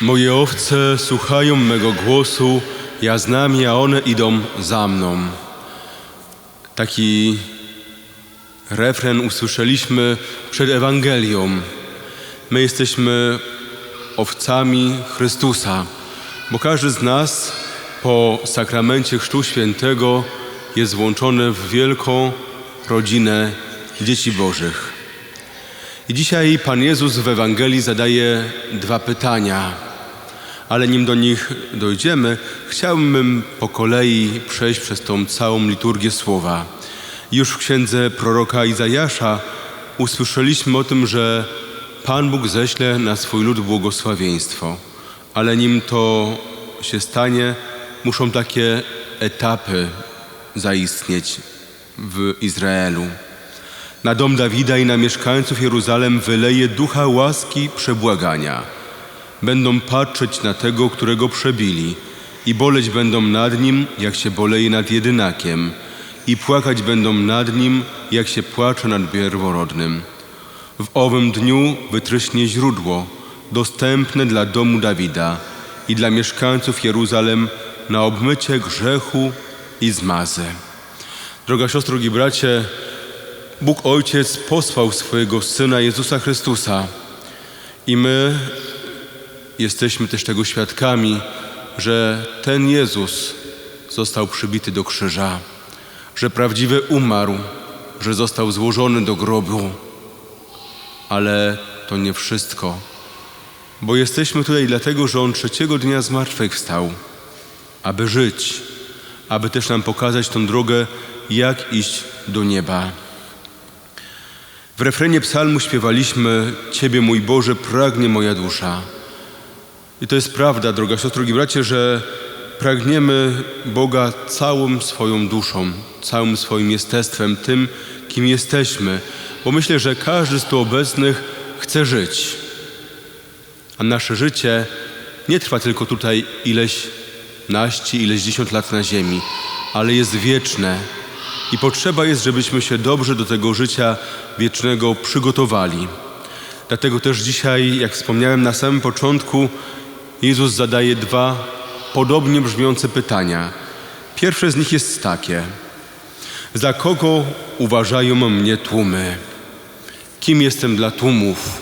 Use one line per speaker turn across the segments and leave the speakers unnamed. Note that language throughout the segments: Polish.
Moje owce słuchają mego głosu, ja znam je, a one idą za mną. Taki refren usłyszeliśmy przed Ewangelią. My jesteśmy owcami Chrystusa, bo każdy z nas po sakramencie Chrztu Świętego jest włączony w wielką rodzinę dzieci Bożych. I dzisiaj Pan Jezus w Ewangelii zadaje dwa pytania, ale nim do nich dojdziemy, chciałbym po kolei przejść przez tą całą liturgię słowa. Już w księdze proroka Izajasza usłyszeliśmy o tym, że Pan Bóg ześle na swój lud błogosławieństwo, ale nim to się stanie, muszą takie etapy zaistnieć w Izraelu. Na dom Dawida i na mieszkańców Jeruzalem wyleje ducha łaski przebłagania. Będą patrzeć na tego, którego przebili i boleć będą nad nim, jak się boleje nad jedynakiem i płakać będą nad nim, jak się płacze nad pierworodnym. W owym dniu wytryśnie źródło, dostępne dla domu Dawida i dla mieszkańców Jeruzalem na obmycie grzechu i zmazę. Droga siostro, drogi bracie, Bóg Ojciec posłał swojego Syna Jezusa Chrystusa i my jesteśmy też tego świadkami, że ten Jezus został przybity do krzyża, że prawdziwy umarł, że został złożony do grobu. Ale to nie wszystko, bo jesteśmy tutaj dlatego, że On trzeciego dnia zmartwychwstał, aby żyć, aby też nam pokazać tą drogę, jak iść do nieba. W refrenie psalmu śpiewaliśmy Ciebie, mój Boże, pragnie moja dusza. I to jest prawda, droga siostro, drogi bracie, że pragniemy Boga całą swoją duszą, całym swoim jestestwem, tym, kim jesteśmy. Bo myślę, że każdy z tu obecnych chce żyć. A nasze życie nie trwa tylko tutaj ileś naści, ileś dziesiąt lat na ziemi, ale jest wieczne. I potrzeba jest, żebyśmy się dobrze do tego życia wiecznego przygotowali. Dlatego też dzisiaj, jak wspomniałem na samym początku, Jezus zadaje dwa podobnie brzmiące pytania. Pierwsze z nich jest takie: Za kogo uważają mnie tłumy? Kim jestem dla tłumów?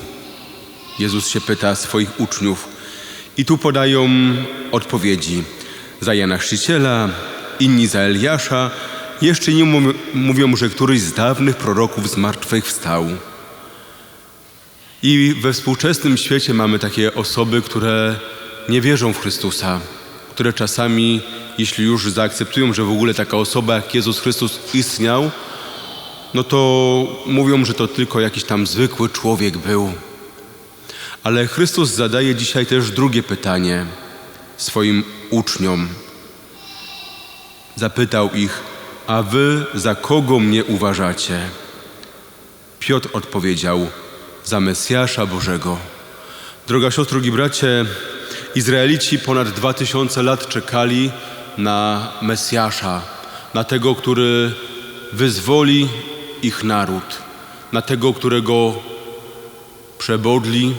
Jezus się pyta swoich uczniów. I tu podają odpowiedzi: za Jana Chrzciciela, inni za Eliasza, jeszcze nie mówią, że któryś z dawnych proroków z martwych wstał. I we współczesnym świecie mamy takie osoby, które nie wierzą w Chrystusa, które czasami, jeśli już zaakceptują, że w ogóle taka osoba jak Jezus Chrystus istniał, no to mówią, że to tylko jakiś tam zwykły człowiek był. Ale Chrystus zadaje dzisiaj też drugie pytanie swoim uczniom. Zapytał ich, a wy za kogo mnie uważacie? Piotr odpowiedział, za Mesjasza Bożego. Droga siostro, drogi bracie, Izraelici ponad dwa tysiące lat czekali na Mesjasza, na tego, który wyzwoli ich naród, na tego, którego przebodli,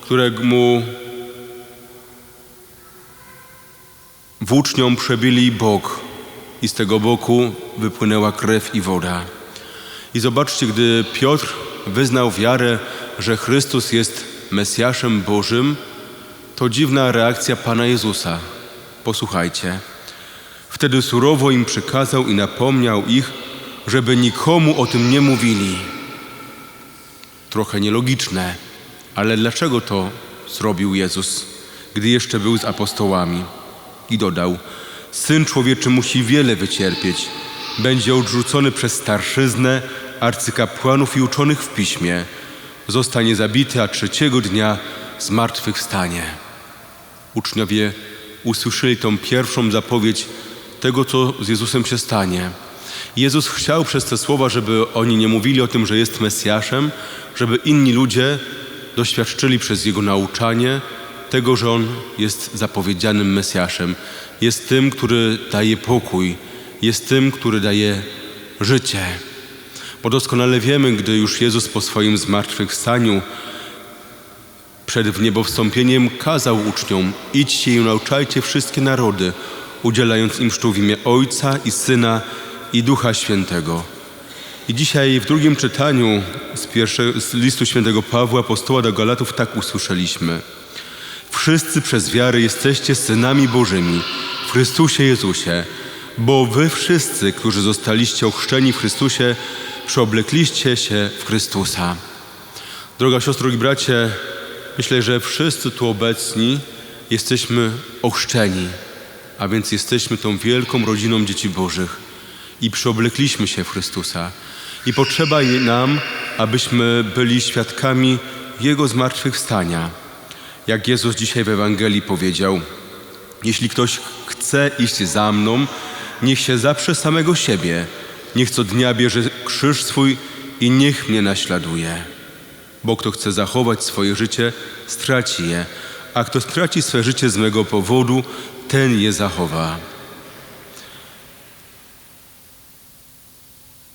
któremu włócznią przebili bok i z tego boku wypłynęła krew i woda. I zobaczcie, gdy Piotr wyznał wiarę, że Chrystus jest Mesjaszem Bożym, to dziwna reakcja Pana Jezusa. Posłuchajcie. Wtedy surowo im przykazał i napomniał ich, żeby nikomu o tym nie mówili. Trochę nielogiczne, ale dlaczego to zrobił Jezus, gdy jeszcze był z apostołami? I dodał: Syn człowieczy musi wiele wycierpieć. Będzie odrzucony przez starszyznę, arcykapłanów i uczonych w piśmie. Zostanie zabity, a trzeciego dnia zmartwychwstanie. Uczniowie usłyszeli tą pierwszą zapowiedź tego, co z Jezusem się stanie. Jezus chciał przez te słowa, żeby oni nie mówili o tym, że jest Mesjaszem, żeby inni ludzie doświadczyli przez Jego nauczanie tego, że On jest zapowiedzianym Mesjaszem. Jest tym, który daje pokój, jest tym, który daje życie. Bo doskonale wiemy, gdy już Jezus po swoim zmartwychwstaniu przed wniebowstąpieniem kazał uczniom: Idźcie i nauczajcie wszystkie narody, udzielając im chrztu w imię Ojca i Syna i Ducha Świętego. I dzisiaj w drugim czytaniu z, pierwszego, z listu świętego Pawła, apostoła do Galatów, tak usłyszeliśmy. Wszyscy przez wiarę jesteście synami Bożymi w Chrystusie Jezusie, bo wy wszyscy, którzy zostaliście ochrzczeni w Chrystusie, przeoblekliście się w Chrystusa. Droga siostro i bracie, myślę, że wszyscy tu obecni jesteśmy ochrzczeni, a więc jesteśmy tą wielką rodziną dzieci Bożych i przeoblekliśmy się w Chrystusa. I potrzeba nam, abyśmy byli świadkami Jego zmartwychwstania. Jak Jezus dzisiaj w Ewangelii powiedział, jeśli ktoś chce iść za mną, niech się zaprze samego siebie, niech co dnia bierze krzyż swój i niech mnie naśladuje. Bo kto chce zachować swoje życie, straci je, a kto straci swe życie z mego powodu, ten je zachowa.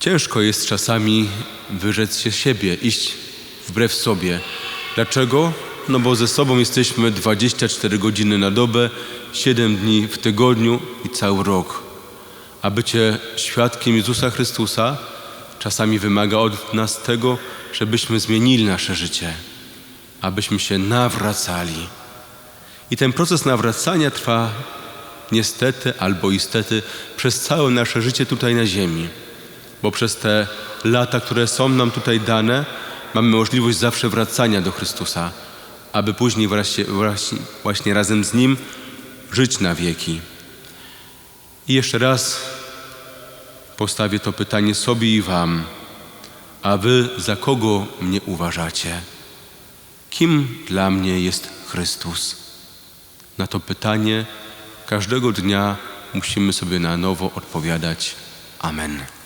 Ciężko jest czasami wyrzec się siebie, iść wbrew sobie. Dlaczego? No bo ze sobą jesteśmy 24 godziny na dobę, 7 dni w tygodniu i cały rok. A bycie świadkiem Jezusa Chrystusa czasami wymaga od nas tego, żebyśmy zmienili nasze życie, abyśmy się nawracali. I ten proces nawracania trwa niestety albo istety przez całe nasze życie tutaj na ziemi bo przez te lata, które są nam tutaj dane, mamy możliwość zawsze wracania do Chrystusa, aby później właśnie, właśnie, razem z Nim żyć na wieki. I jeszcze raz postawię to pytanie sobie i Wam. A Wy za kogo mnie uważacie? Kim dla mnie jest Chrystus? Na to pytanie każdego dnia musimy sobie na nowo odpowiadać. Amen.